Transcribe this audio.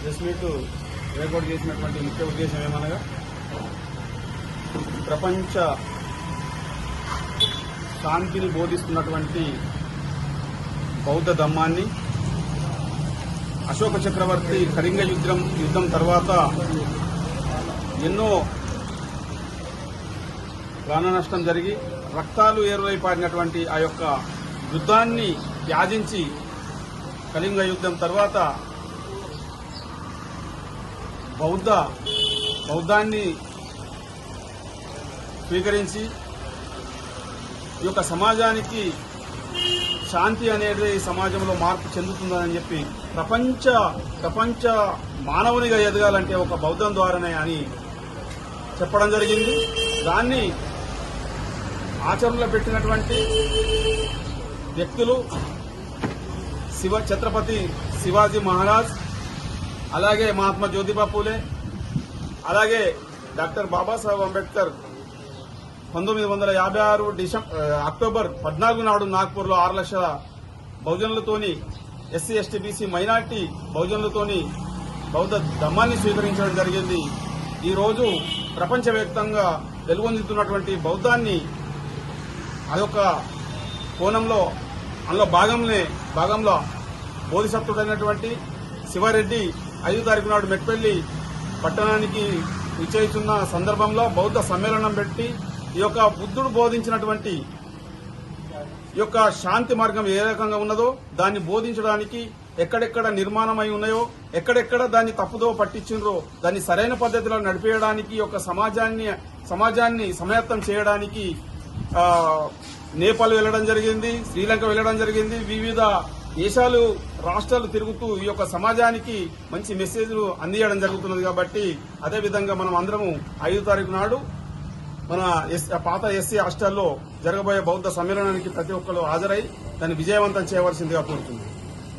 Press meet ఏర్పాటు చేసినటువంటి ముఖ్య ఉద్దేశం ఏమనగా ప్రపంచ శాంతిని బోధిస్తున్నటువంటి బౌద్ధ ధమ్మాన్ని అశోక చక్రవర్తి కరింగ యుద్ధం యుద్ధం తర్వాత ఎన్నో ప్రాణ నష్టం జరిగి రక్తాలు ఏరులై పారినటువంటి ఆ యొక్క యుద్ధాన్ని త్యాజించి కళింగ యుద్ధం తర్వాత బౌద్ధ బౌద్ధాన్ని స్వీకరించి ఈ యొక్క సమాజానికి శాంతి అనేది ఈ సమాజంలో మార్పు చెందుతుందని చెప్పి ప్రపంచ ప్రపంచ మానవునిగా ఎదగాలంటే ఒక బౌద్ధం ద్వారానే అని చెప్పడం జరిగింది. దాన్ని ఆచరణలో పెట్టినటువంటి వ్యక్తులు శివ ఛత్రపతి శివాజీ మహారాజ్ అలాగే మహాత్మా జ్యోతిబా పూలే అలాగే డాక్టర్ బాబాసాహెబ్ అంబేద్కర్ పంతొమ్మిది వందల యాభై ఆరు డిసెంబర్ అక్టోబర్ పద్నాలుగు నాడు నాగ్పూర్లో ఆరు లక్షల బహుజనులతోని ఎస్సీ ఎస్టీ బీసీ మైనార్టీ బహుజనులతోని బౌద్ధ ధమ్మాన్ని స్వీకరించడం జరిగింది. ఈరోజు ప్రపంచవ్యాప్తంగా వెలుగొందుతున్నటువంటి బౌద్ధాన్ని అదొక కోణంలో అందులో భాగంలో భాగంలో బోధిసత్వుడైనటువంటి శివారెడ్డి ఐదు తారీఖు నాడు మెట్పల్లి పట్టణానికి విచ్చేస్తున్న సందర్భంలో బౌద్ధ సమ్మేళనం పెట్టి ఈ యొక్క బుద్ధుడు బోధించినటువంటి ఈ యొక్క శాంతి మార్గం ఏ రకంగా ఉన్నదో దాన్ని బోధించడానికి ఎక్కడెక్కడ నిర్మాణమై ఉన్నాయో ఎక్కడెక్కడ దాన్ని తప్పుదో పట్టించిండ్రో దాన్ని సరైన పద్ధతిలో నడిపేయడానికి యొక్క సమాజాన్ని సమాజాన్ని సమయత్తం చేయడానికి నేపాల్ వెళ్ళడం జరిగింది శ్రీలంక వెళ్ళడం జరిగింది వివిధ దేశాలు రాష్ట్రాలు తిరుగుతూ ఈ యొక్క సమాజానికి మంచి మెసేజ్లు అందియడం జరుగుతున్నది కాబట్టి అదేవిధంగా మనం అందరము ఐదు తారీఖు నాడు మన ఎస్- పాత ఎస్సీ హాస్టల్లో జరగబోయే బౌద్ధ సమ్మేళనానికి ప్రతి ఒక్కరు హాజరై దాన్ని విజయవంతం చేయవలసిందిగా కోరుతుంది